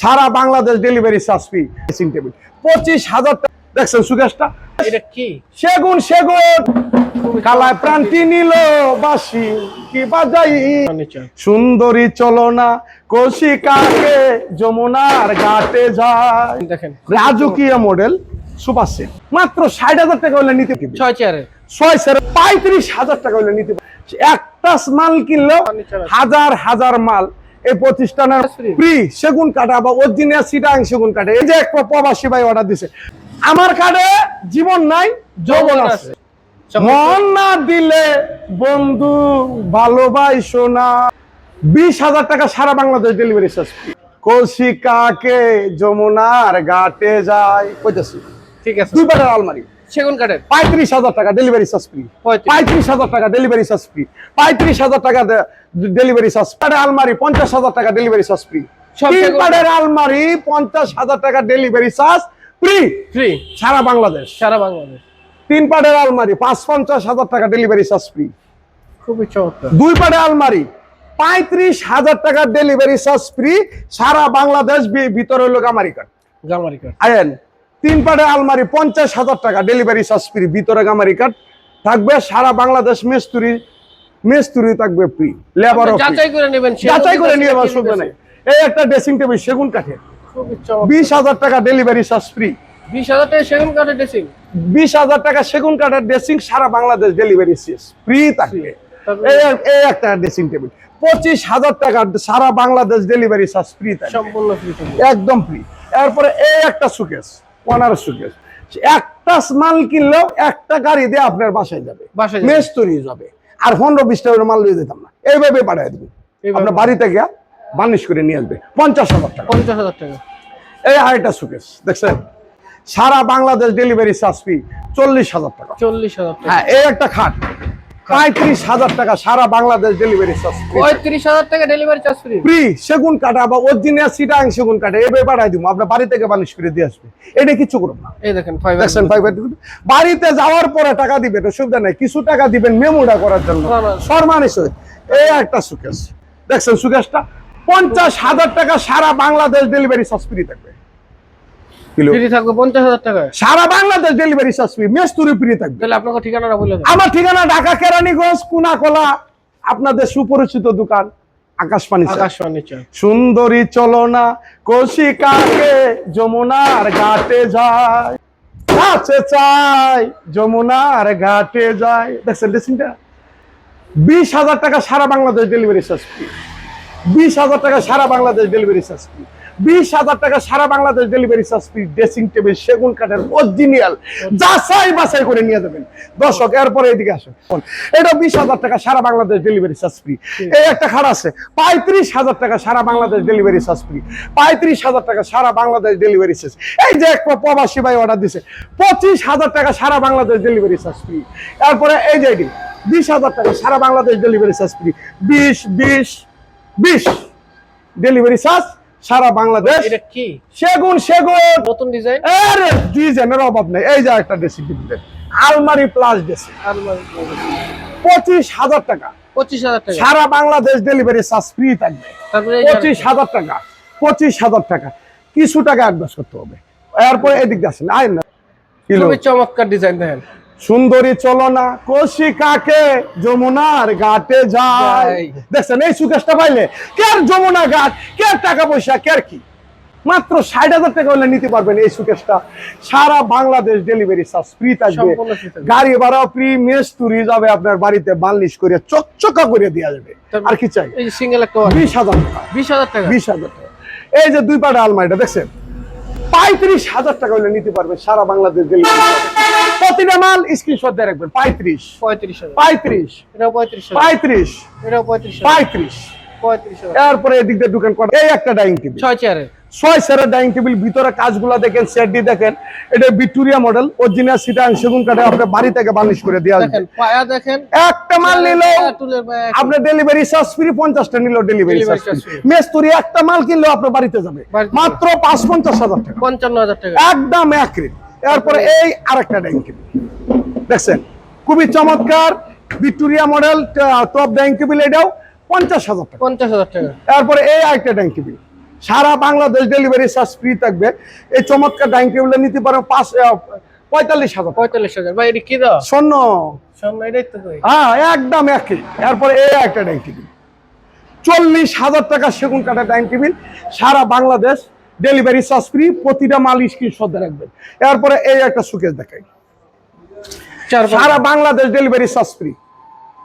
সারা Bangladesh delivery charge free dressing table পঁচিশ হাজার টাকা। দেখছেন সুকেশটা এটা কি? সেগুন সেগুন। কালায় প্রান্তি নিল বাসি কি বাজাই? সুন্দরী চলনা কৌশিকাকে যমুনার ঘাটে যায়। দেখেন। রাজকীয় মডেল সুপার সেট মাত্র ষাট হাজার টাকা হলে নিতে ছয় চেয়ারে ছয় সের পঁয়ত্রিশ হাজার টাকা হলে নিতে একটা মাল কিনলেও আছে। হাজার হাজার মাল এই প্রতিষ্ঠানের। ফ্রি সেগুন কাটা বা অরিজিনাল সিটাং সেগুন কাঠা এই যে একটা প্রবাসী ভাই অর্ডার দিছে। আমার কাটে জীবন নাই যৌবন আছে। মন না দিলে বন্ধু ভালোবাসো না। বিশ হাজার টাকা সারা বাংলাদেশ ডেলিভারি চার্জ কৌশিকাকে যমুনার ঘাটে যায় কইতেছি। ঠিক আছে। দুই আলমারি। সেগুন কাঠের। পঁয়ত্রিশ হাজার টাকা ডেলিভারি চার্জ ফ্রি পঁয়ত্রিশ। হাজার টাকা ডেলিভারি চার্জ ফ্রি পঁয়ত্রিশ হাজার টাকা ডেলিভারি চার্জ আলমারি পঞ্চাশ হাজার টাকা ডেলিভারি চার্জ ফ্রি আলমারি পঞ্চাশ হাজার টাকা ডেলিভারি চার্জ ফ্রি ফ্রি সারা বাংলাদেশ। সারা বাংলাদেশ। তিন পাটের আলমারি পাঁচ পঞ্চাশ হাজার টাকা ডেলিভারি চার্জ ফ্রি খুবই চমৎকার। দুই পাটের আলমারি পঁয়ত্রিশ হাজার টাকা ডেলিভারি চার্জ ফ্রি সারা বাংলাদেশ ভিতরে হলো গামারি কার্ড গামারি কাঠ। আয়েন তিন পাটের আলমারি পঞ্চাশ হাজার টাকা ডেলিভারি চার্জ ফ্রি ভিতরে গামারি কার্ড থাকবে সারা বাংলাদেশ মেস্তুরি মেস্তুরি থাকবে ফ্রি লেবার যাচাই করে নেবেন যাচাই করে নিয়ে সুবিধা নেই এই একটা ড্রেসিং টেবিল সেগুন কাঠের। বিশ হাজার টাকা ডেলিভারি চার্জ ফ্রি বিশ হাজার টাকা সেগুন কাঠের ড্রেসিং বিশ হাজার টাকা সেগুন কাঠের ড্রেসিং সারা বাংলাদেশ ডেলিভারি শেষ ফ্রি থাকবে। এই একটা ড্রেসিং টেবিল পঁচিশ হাজার টাকা সারা বাংলাদেশ ডেলিভারি চার্জ ফ্রি থাকবে। সম্পূর্ণ ফ্রি একদম ফ্রি এরপরে এই একটা সুকেস পনেরো সুকেস একটা মাল কিনলেও একটা গাড়ি দিয়ে আপনার বাসায় যাবে। মেস তৈরি যাবে। আর পনেরো বিশ টাকার মাল দিয়ে দিতাম না। এইভাবে পাঠিয়ে এইভাবে। আপনার বাড়িতে গিয়া বার্নিশ করে নিয়ে আসবে। পঞ্চাশ হাজার টাকা। পঞ্চাশ হাজার টাকা। এই আরেকটা সুকেস দেখছেন? সারা বাংলাদেশ ডেলিভারি চার্জ ফি চল্লিশ হাজার টাকা। চল্লিশ হাজার টাকা। হ্যাঁ এই একটা খাট। পঁয়ত্রিশ হাজার টাকা সারা বাংলাদেশ ডেলিভারি চার্জ পঁয়ত্রিশ হাজার টাকা ডেলিভারি চার্জ ফ্রি ফ্রি সেগুন কাটা বা অরিজিনাল সিটাং সেগুন কাটা এভাবে পাঠাই দিব আপনার বাড়ি থেকে করে দিয়ে আসবে। এটা কিছু করব না। এই দেখেন ফাইভ দেখছেন বাড়িতে যাওয়ার পরে টাকা দিবেন অসুবিধা নেই। কিছু টাকা দিবেন মেমোটা করার জন্য। এই একটা সুকেশ। দেখছেন সুকেশটা? পঞ্চাশ হাজার টাকা সারা বাংলাদেশ ডেলিভারি চার্জ ফ্রি থাকবে। কিলো। ফ্রি থাকবে টাকা সারা বাংলাদেশ ডেলিভারি চার্জ ফ্রি মেস্তুরি ফ্রি থাকবে। তাহলে আপনাকে ঠিকানাটা বলে দেন আমার ঠিকানা ঢাকা কেরানীগঞ্জ কুনাকলা আপনাদের সুপরিচিত দোকান আকাশবাণী চা। আকাশ ফার্নিচার সুন্দরী চলনা কৌশিকাকে যমুনার ঘাটে যায় কাছে চাই যমুনার ঘাটে যায় দেখছেন ড্রেসিংটা বিশ হাজার টাকা সারা বাংলাদেশ ডেলিভারি চার্জ ফ্রি বিশ হাজার টাকা সারা বাংলাদেশ ডেলিভারি চার্জ ফ্রি বিশ হাজার টাকা সারা Bangladesh delivery charge free dressing table সেগুন কাঠের অরিজিনাল যাচাই বাছাই করে নিয়ে যাবেন। দর্শক এরপরে এদিকে আসুন। এটা বিশ হাজার টাকা সারা বাংলাদেশ ডেলিভারি চার্জ ফ্রি এই একটা খাট আছে। পঁয়ত্রিশ হাজার টাকা সারা বাংলাদেশ ডেলিভারি চার্জ ফ্রি পঁয়ত্রিশ হাজার টাকা সারা বাংলাদেশ ডেলিভারি চার্জ এই যে এক প্রবাসী ভাই অর্ডার দিছে পঁচিশ হাজার টাকা সারা বাংলাদেশ ডেলিভারি চার্জ ফ্রি তারপরে এই যে এটি বিশ হাজার টাকা সারা বাংলাদেশ ডেলিভারি চার্জ ফ্রি বিশ বিশ বিশ। ডেলিভারি চার্জ সারা বাংলাদেশ। এটা কি? সেগুন সেগুন। নতুন ডিজাইন? আরে ডিজাইনের অভাব নেই। এই যে একটা ড্রেসিং টেবিল আলমারি প্লাস ড্রেসিং আর পঁচিশ হাজার টাকা। পঁচিশ হাজার টাকা। সারা বাংলাদেশ ডেলিভারি চার্জ ফ্রি থাকবে। পঁচিশ হাজার টাকা। পঁচিশ হাজার টাকা। কিছু টাকা অ্যাডভান্স করতে হবে। এরপরে এদিক দিয়ে আসেন। আইন না। চমৎকার ডিজাইন দেখেন। সুন্দরী চলনা কৌশিকাকে যমুনার ঘাটে যায় দেখছেন এই সুকেশটা পাইলে কের যমুনা ঘাট কের টাকা পয়সা কের কি? মাত্র ষাট হাজার টাকা হলে নিতে পারবেন এই সুকেশটা। সারা বাংলাদেশ ডেলিভারি চার্জ ফ্রি থাকবে। গাড়ি ভাড়া ফ্রি মেস তুরি যাবে আপনার বাড়িতে বালিশ করে চকচকা করে দেওয়া যাবে। আর কি চাই? এই সিঙ্গেল একটা বিশ হাজার টাকা। বিশ হাজার টাকা। বিশ হাজার টাকা। এই যে দুই পাটা আলমারিটা দেখছেন? পঁয়ত্রিশ হাজার টাকা হলে নিতে পারবেন সারা বাংলাদেশ ডেলিভারি প্রতিটা মাল স্ক্রিনশট দিয়ে রাখবেন পঁয়ত্রিশ। পঁয়ত্রিশ পঁয়ত্রিশ। এটাও পঁয়ত্রিশ পঁয়ত্রিশ। এটাও পঁয়ত্রিশ পঁয়ত্রিশ। এরপরে এদিক দিয়ে দোকান করা এই একটা ডাইনিং টেবিল ছয় চেয়ারের ছয় সেরের ডাইনিং টেবিল ভিতরে কাজগুলো দেখেন সেটটি দেখেন। এটা ভিক্টোরিয়া মডেল অরিজিনাল সিটা সেগুন কাঠে আপনার বাড়ি থেকে বার্নিশ করে দেওয়া দেখেন পায়া দেখেন। একটা মাল নিল আপনার ডেলিভারি চার্জ ফ্রি পঞ্চাশটা নিল ডেলিভারি চার্জ। মেস্তুরি একটা মাল কিনলেও আপনার বাড়িতে যাবে। মাত্র পাঁচ পঞ্চাশ হাজার টাকা। পঞ্চান্ন হাজার টাকা। একদম এক রেট এরপরে এই আরেকটা ডাইনিং টেবিল দেখছেন? খুবই চমৎকার Victoria model top dining table এটাও পঞ্চাশ হাজার টাকা। পঞ্চাশ হাজার টাকা। এরপরে এই আরেকটা ডাইনিং টেবিল সারা বাংলাদেশ ডেলিভারি চার্জ ফ্রি থাকবে। এই চমৎকার ডাইনিং টেবিলটা নিতে পারেন পাঁচ পঁয়তাল্লিশ হাজার পঁয়তাল্লিশ হাজার। ভাই এটা কি দাও? স্বর্ণ। হ্যাঁ একদম একই। এরপরে এই একটা ডাইনিং টেবিল চল্লিশ হাজার টাকা সেগুন কাঠা ডাইনিং টেবিল সারা বাংলাদেশ ডেলিভারি চার্জ ফ্রি প্রতিটা মাল স্ক্রিনশট রাখবেন? এরপরে এই একটা সুকেস দেখাই। সারা বাংলাদেশ ডেলিভারি চার্জ ফ্রি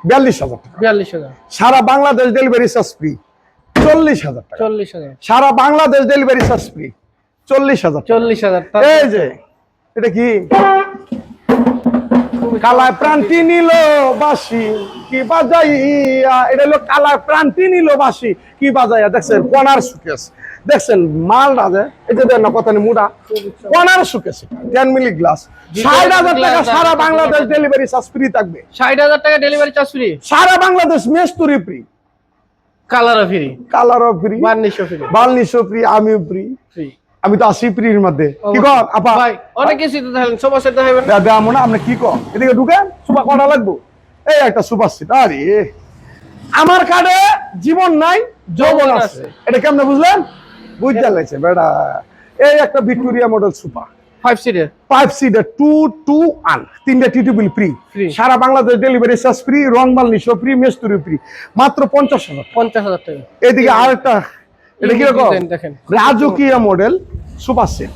বিয়াল্লিশ হাজার টাকা। বিয়াল্লিশ হাজার। সারা বাংলাদেশ ডেলিভারি চার্জ ফ্রি চল্লিশ হাজার টাকা। চল্লিশ হাজার। সারা বাংলাদেশ ডেলিভারি চার্জ ফ্রি চল্লিশ হাজার চল্লিশ হাজার এই যে এটা কি? কালায় প্রান্তি নিল বাসি কি বাজাইয়া? এটা হলো কালায় প্রান্তি নিল বাসি কি বাজাইয়া? দেখছেন কোনার সুকেস দেখছেন মাল রাজে এই যে দেন না কত মুড়া। কোনার সুকেস টেন মিলি গ্লাস ষাট হাজার টাকা সারা বাংলাদেশ ডেলিভারি চার্জ ফ্রি থাকবে। ষাট হাজার টাকা ডেলিভারি চার্জ ফ্রি সারা বাংলাদেশ মেস্তুরি ফ্রি কালারও ফ্রি কালারও ফ্রি বার্নিশও ফ্রি বার্নিশও ফ্রি আমিও ফ্রি ফ্রি আমি তো আসি ফ্রির মধ্যে। কি কর আপা? ভাই অনেক কিছু তো দেখেন সবার সাথে দেখাবেন দেয়া দেয়া মনে আপনি কি কর? এদিকে ঢুকেন সুপার কটা লাগবো? এই একটা সুপার সিট আরে। আমার কার্ডে জীবন নাই যৌবন আছে। এটা কেমনে বুঝলেন? বুঝতে লাগছে বেটা। এই একটা ভিক্টোরিয়া মডেল সুপার ফাইভ সিটের ফাইভ সিটার টু টু আন তিনটা টিটু বিল ফ্রি সারা বাংলাদেশ ডেলিভারি চার্জ ফ্রি রং মাল নিশো ফ্রি মেস্তুরি ফ্রি মাত্র পঞ্চাশ হাজার। পঞ্চাশ হাজার টাকা। এদিকে আরেকটা এটা কীরকম? রাজকীয় মডেল সুপার সেট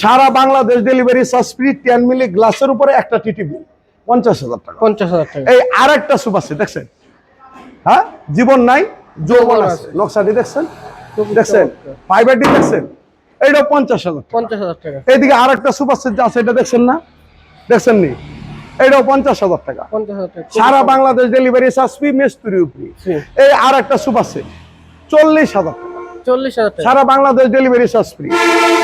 সারা Bangladesh delivery charge free ten মিলি গ্লাসের উপরে একটা টিটি বিল পঞ্চাশ হাজার টাকা। পঞ্চাশ হাজার টাকা। এই আর একটা সুপার সেট দেখছেন? হ্যাঁ? জীবন নাই যৌবন আছে। নকশাটি দেখছেন? দেখছেন? চমৎকার। ফাইবারটি দেখছেন? এইটা পঞ্চাশ হাজার পঞ্চাশ হাজার টাকা। এইদিকে আর একটা সুপার সেট আছে এটা দেখছেন না? দেখছেন নি? পঞ্চাশ হাজার টাকা। পঞ্চাশ হাজার টাকা। সারা বাংলাদেশ ডেলিভারি চার্জ ফ্রি মেস্তুরি উপরি এই আর একটা সুপার সেট চল্লিশ হাজার টাকা। চল্লিশ হাজার সারা বাংলাদেশ ডেলিভারি চার্জ ফ্রি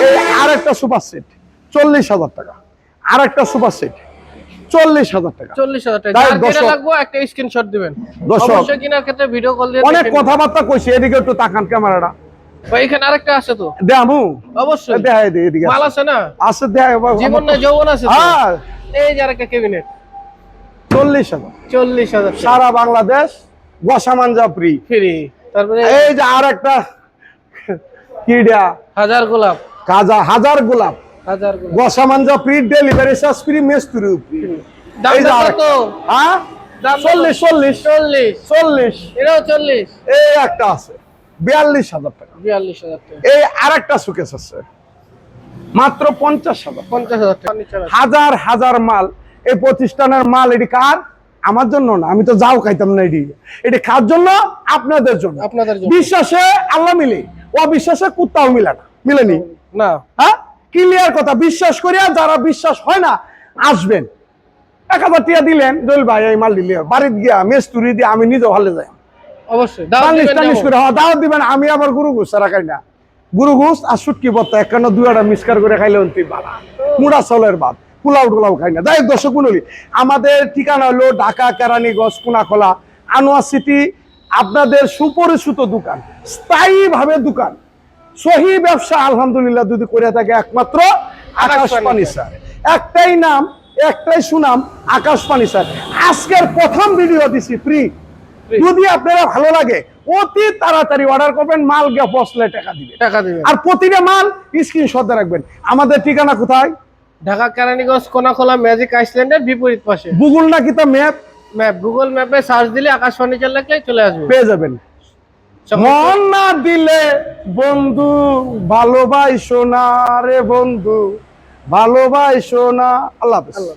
এই আর একটা সুপার সেট চল্লিশ হাজার টাকা। আর একটা সুপার সেট চল্লিশ হাজার টাকা। চল্লিশ হাজার টাকা। তাই যার যেটা দর্শক- লাগবে একটা স্ক্রিনশট দিবেন। দর্শক- অবশ্যই কেনার ক্ষেত্রে ভিডিও কল দিয়ে অনেক কথাবার্তা কইছি এদিকে একটু তাকান ক্যামেরাটা। এখানে আরেকটা আছে তো। দেখামু? অবশ্যই। দেখাই দে এদিকে মাল আছে। না? আছে দেখাই জীবন না যৌবন আছে হ্যাঁ। এই যে আরেকটা ক্যাবিনেট চল্লিশ হাজার। চল্লিশ হাজার সারা বাংলাদেশ গোসামানজা ফ্রি ফ্রি তারপরে এই যে আর একটা কিডা? হাজার গোলাপ। কাজা হাজার গোলাপ। হাজার গোলাপ। গোসামানজা ফ্রি ডেলিভারি চার্জ ফ্রি মেস্তুরি। দাম কত? হ্যাঁ দাম কত? চল্লিশ চল্লিশ। চল্লিশ। চল্লিশ। এটাও চল্লিশ? এই একটা আছে। বিয়াল্লিশ হাজার টাকা। বিয়াল্লিশ হাজার টাকা। এই আরেকটা সুকেস আছে। মাত্র পঞ্চাশ হাজার। পঞ্চাশ হাজার টাকা। হাজার হাজার মাল। এই প্রতিষ্ঠানের মাল এটি কার? আমার জন্য না। আমি তো যাও খাইতাম না এটি। এটি কার জন্য? আপনাদের জন্য। আপনাদের জন্য। বিশ্বাসে আল্লাহ মিলে। অবিশ্বাসে কুত্তাও মিলে না। মিলেনি? না। হ্যাঁ? ক্লিয়ার কথা। বিশ্বাস করিয়া যারা বিশ্বাস হয় না আসবেন। এক হাজার টিয়া দিলেন দোল ভাই এই মাল দিলে। বাড়িতে গিয়া মেস্তুরি দিয়ে আমি নিজেও ভালো যাই। অবশ্যই। হ্যাঁ, দাওয়াত দিবেন। আমি আবার গুরু ঘুষ ছাড়া খাই না। গুরু ঘুষ আর সুটকি বত্তা একখানা দুয়াটা মিসকার করে খাইলে অন্তি বালা মুড়া চলের ভাত। পোলাও টোলাও খাই না। যাই হোক, দর্শক মন্ডলী আমাদের ঠিকানা হলো ঢাকা কেরানীগঞ্জ কুনাখোলা আনোয়ার সিটি আপনাদের সুপরিচিত দোকান স্থায়ীভাবে দোকান। সহি ব্যবসা আলহামদুলিল্লাহ যদি করে থাকে একমাত্র আকাশ পানি স্যার। একটাই নাম একটাই সুনাম আকাশ পানি স্যার। আজকের প্রথম ভিডিও দিছি ফ্রি যদি আপনারা ভালো লাগে অতি তাড়াতাড়ি অর্ডার করবেন মাল গিয়ে বসলে টাকা দিবে টাকা দিবে আর প্রতিটা মাল স্ক্রিনশট রাখবেন। আমাদের ঠিকানা কোথায়? ঢাকা কেরানীগঞ্জ কোনাখোলা ম্যাজিক আইসল্যান্ডের বিপরীত পাশে। গুগল নাকি তা ম্যাপ ম্যাপ গুগল ম্যাপে সার্চ দিলে আকাশ ফার্নিচার লাগলে চলে আসবে। পেয়ে যাবেন। মন না দিলে বন্ধু ভালোবাসো না রে বন্ধু ভালোবাসো না আল্লাহ হাফেজ। আল্লাহ।